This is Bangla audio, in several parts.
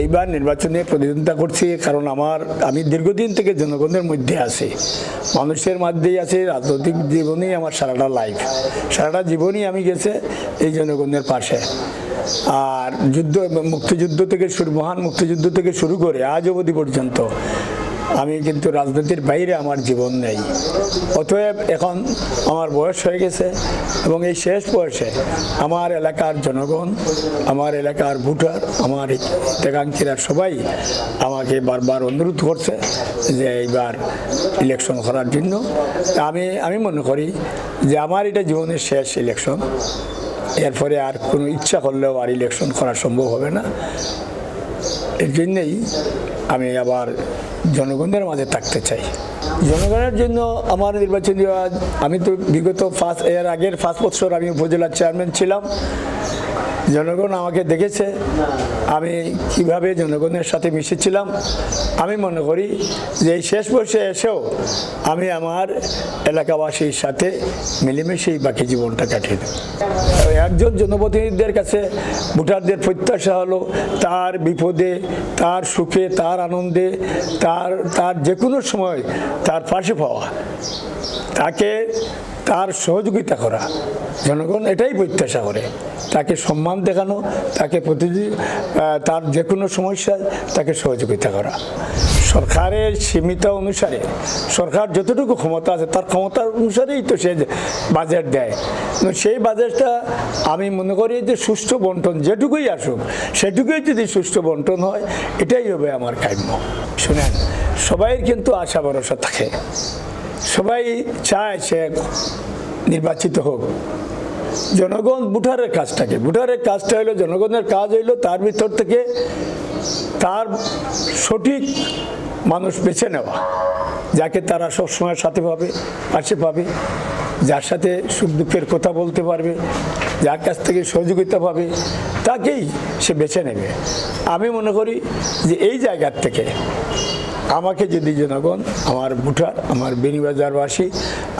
এইবার নির্বাচনে প্রতিদ্বন্দ্বিতা করছি, কারণ আমার, আমি দীর্ঘদিন থেকে জনগণের মধ্যে আছি। মানুষের মধ্যেই আছে, রাজনৈতিক জীবনেই আমার সারাটা লাইফ সারাটা জীবনই আমি গেছে এই জনগণের পাশে। আর যুদ্ধ, মুক্তিযুদ্ধ থেকে শুরু, মহান মুক্তিযুদ্ধ থেকে শুরু করে আজ অবধি পর্যন্ত আমি কিন্তু রাজনীতির বাইরে আমার জীবন নেই। অতএব এখন আমার বয়স হয়ে গেছে এবং এই শেষ বয়সে আমার এলাকার জনগণ, আমার এলাকার ভোটার, আমার হিতাকাঙ্ক্ষীরা সবাই আমাকে বারবার অনুরোধ করছে যে এইবার ইলেকশন করার জন্য। আমি আমি মনে করি যে আমার এটা জীবনের শেষ ইলেকশন এরপরে আর কোনো ইচ্ছা করলেও আর ইলেকশন করা সম্ভব হবে না। এর জন্যেই আমি আবার জনগণের মাঝে থাকতে চাই। জনগণের জন্য আমার নির্বাচনী আমি তো বিগত ফার্স্ট এর আগের ফার্স্ট বছর আমি উপজেলার চেয়ারম্যান ছিলাম। জনগণ আমাকে দেখেছে। আমি কীভাবে জনগণের সাথে মিশেছিলাম আমি মনে করি যে এই শেষ বয়সে এসেও আমি আমার এলাকাবাসীর সাথে মিলেমিশেই বাকি জীবনটা কাটিয়ে দেব। একজন জনপ্রতিনিধিদের কাছে ভোটারদের প্রত্যাশা হলো তার বিপদে, তার সুখে, তার আনন্দে, তার তার যে কোনো সময় তার পাশে পাওয়া। তাকে তার সহযোগিতা করা। জনগণ এটাই প্রত্যাশা করে। তাকে সম্মান দেখানো তাকে প্রতিদি আহ, তার যে কোনো সমস্যায় তাকে সহযোগিতা করা। সরকারের সীমিত অনুসারে সরকার যতটুকু ক্ষমতা আছে তার ক্ষমতার অনুসারেই তো সে বাজেট দেয়। সেই বাজেটটা আমি মনে করি যে সুষ্ঠু বন্টন যেটুকুই আসুক সেটুকুই যদি সুষ্ঠু বন্টন হয় এটাই হবে আমার কাম্য। শুনেন সবাই কিন্তু আশা ভরসা থাকে। সবাই চায় সে নির্বাচিত হোক। জনগণ ভোটারের কাজটাকে, ভোটারের কাজটা হলো জনগণের কাজ হইল তার ভিতর থেকে তার সঠিক মানুষ বেছে নেওয়া, যাকে তারা সবসময় সাথে পাবে, পাশে পাবে, যার সাথে সুখ দুঃখের কথা বলতে পারবে, যার কাছ থেকে সহযোগিতা পাবে, তাকেই সে বেছে নেবে। আমি মনে করি যে এই জায়গার থেকে আমাকে যদি জনগণ, আমার ভোটার, আমার বেনিবাজারবাসী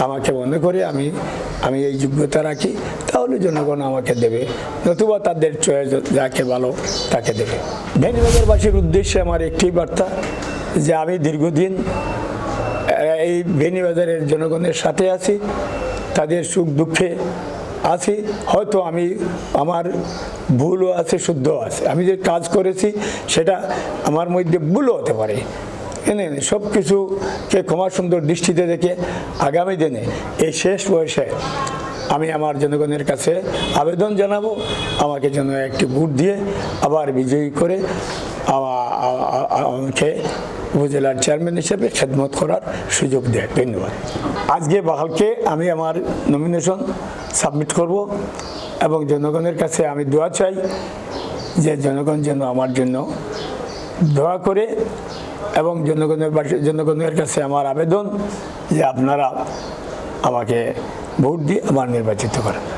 আমাকে মনে করে আমি আমি এই যোগ্যতা রাখি, তাহলে জনগণ আমাকে দেবে। নতুবা তাদের চয়েস যাকে ভালো, তাকে দেবে। বেনিবাজারবাসীর উদ্দেশ্যে আমার একটি বার্তা যে আমি দীর্ঘদিন, এই বেনিবাজারের জনগণের সাথে আছি, তাদের সুখ দুঃখে আছি, হয়তো আমি আমার ভুলও আছে, শুদ্ধও আছে। আমি যে কাজ করেছি, সেটা আমার মধ্যে ভুলও হতে পারে। এনে সব কিছুকে ক্ষমা সুন্দর দৃষ্টিতে দেখে আগামী দিনে এই শেষ বয়সে আমি আমার জনগণের কাছে আবেদন জানাব, আমাকে যেন একটি ভোট দিয়ে আবার বিজয়ী করে আমাকে উপজেলার চেয়ারম্যান হিসেবে খেদমত করার সুযোগ দেয়। ধন্যবাদ। আজকে বাহালকে আমি আমার নমিনেশন সাবমিট করব এবং জনগণের কাছে আমি দোয়া চাই যে জনগণ যেন আমার জন্য দোয়া করে এবং জনগণের জনগণের কাছে আমার আবেদন যে আপনারা আমাকে ভোট দিয়ে আমার নির্বাচিত করেন।